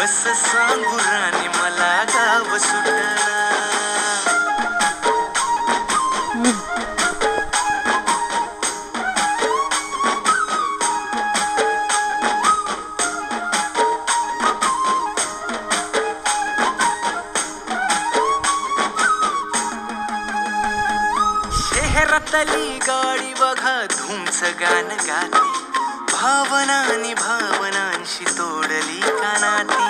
कस सांगू राणी मला गाव सुटना शहरातली गाडी बघा धुमच गाण गाते. भावनानी भावनांशी तोडली कानाती.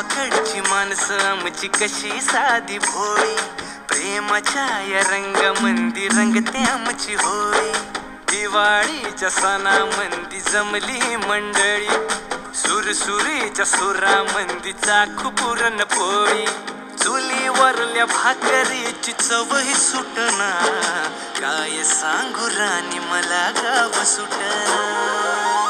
पकडची माणसं आमची कशी साधी भोळी? प्रेमाच्या या रंगामंदी रंगते आमची होळी. दिवाळीच्या सणामंदी जमली मंडळी. सुरसुरीच्या सुरामंदी चाखू पुरण पोळी. चुलीवरल्या भाकरीची चवही सुटना. काय सांगू राणी मला गाव सुटना.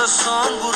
कसं सांगू